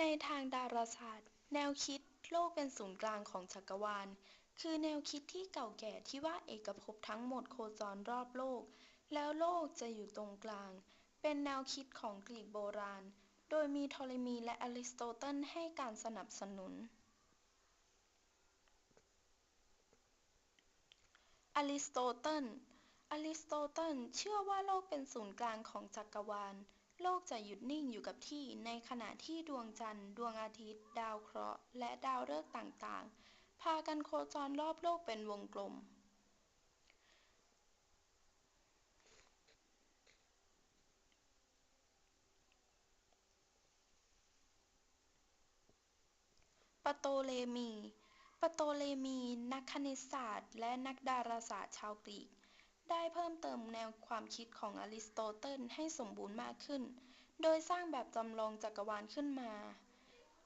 ในทางดาราศาสตร์ แนวคิดโลกเป็นศูนย์กลางของจักรวาล คือแนวคิดที่เก่าแก่ที่ว่าเอกภพทั้งหมดโคจรรอบโลก แล้วโลกจะอยู่ตรงกลาง เป็นแนวคิดของกรีกโบราณ โดยมีโทเลมีและอริสโตเติลให้การสนับสนุนอริสโตเติลอริสโตเติลเชื่อว่าโลกเป็นศูนย์กลางของจักรวาล โลกจะหยุดนิ่งอยู่กับที่ในขณะที่ดวงจันทร์ ดวงอาทิตย์ ดาวเคราะห์ และดาวฤกษ์ต่างๆ พากันโคจรรอบโลกเป็นวงกลม ปโตเลมี ปโตเลมี นักคณิตศาสตร์ และนักดาราศาสตร์ชาวกรีก ได้เพิ่มเติมแนวความคิดของอริสโตเติลให้สมบูรณ์มากขึ้น โดยสร้างแบบจำลองจักรวาลขึ้นมา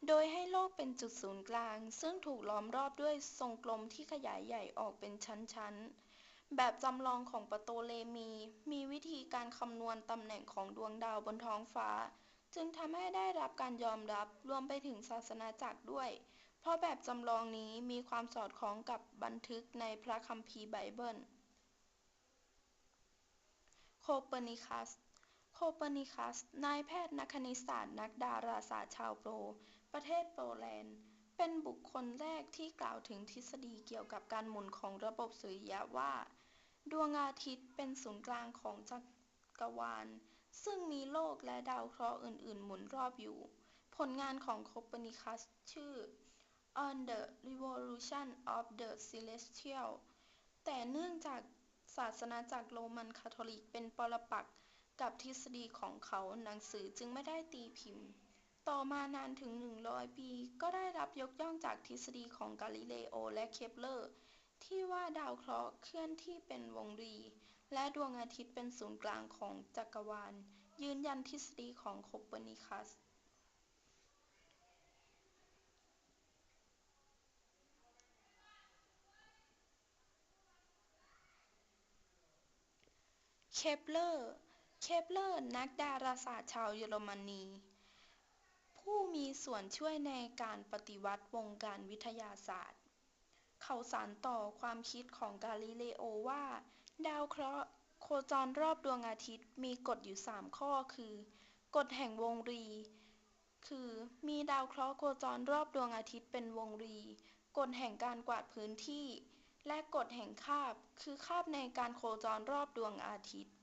โดยให้โลกเป็นจุดศูนย์กลาง ซึ่งถูกล้อมรอบด้วยทรงกลมที่ขยายใหญ่ออกเป็นชั้นๆ แบบจำลองของปโตเลมี มีวิธีการคำนวณตำแหน่งของดวงดาวบนท้องฟ้า จึงทำให้ได้รับการยอมรับรวมไปถึงศาสนาจักรด้วย เพราะแบบจำลองนี้มีความสอดคล้องกับบันทึกในพระคัมภีร์ไบเบิล โคเปอร์นิคัส โคเปอร์นิคัส นายแพทย์นักคณิตศาสตร์นักดาราศาสตร์ชาวโปร ประเทศโปแลนด์ เป็นบุคคลแรกที่กล่าวถึงทฤษฎีเกี่ยวกับการหมุนของระบบสุริยะว่า ดวงอาทิตย์เป็นศูนย์กลางของจักรวาล ซึ่งมีโลกและดาวเคราะห์อื่น ๆ หมุนรอบอยู่ ผลงานของโคเปอร์นิคัสชื่อ On the Revolution of the Celestial แต่เนื่องจาก ศาสนาจักโรมันคาทอลิกเป็นปรปักษ์กับทฤษฎีของเขาหนังสือจึงไม่ได้ตีพิมพ์ ต่อมานานถึง 100 ปี ก็ได้รับยกย่องจากทฤษฎีของกาลิเลโอและเคปเลอร์ ที่ว่าดาวเคราะห์เคลื่อนที่เป็นวงรี และดวงอาทิตย์เป็นศูนย์กลางของจักรวาล ยืนยันทฤษฎีของโคเปอร์นิคัส เคปเลอร์ เคปเลอร์นักดาราศาสตร์ชาวเยอรมนี ผู้มีส่วนช่วยในการปฏิวัติวงการวิทยาศาสตร์ เขาสานต่อความคิดของกาลิเลโอว่า ดาวเคราะห์โคจรรอบดวงอาทิตย์มีกฎอยู่สามข้อคือ กฎแห่งวงรี คือมีดาวเคราะห์โคจรรอบดวงอาทิตย์เป็นวงรี กฎแห่งการกวาดพื้นที่ และกฎแห่งคาบคือคาบในการโคจรรอบดวงอาทิตย์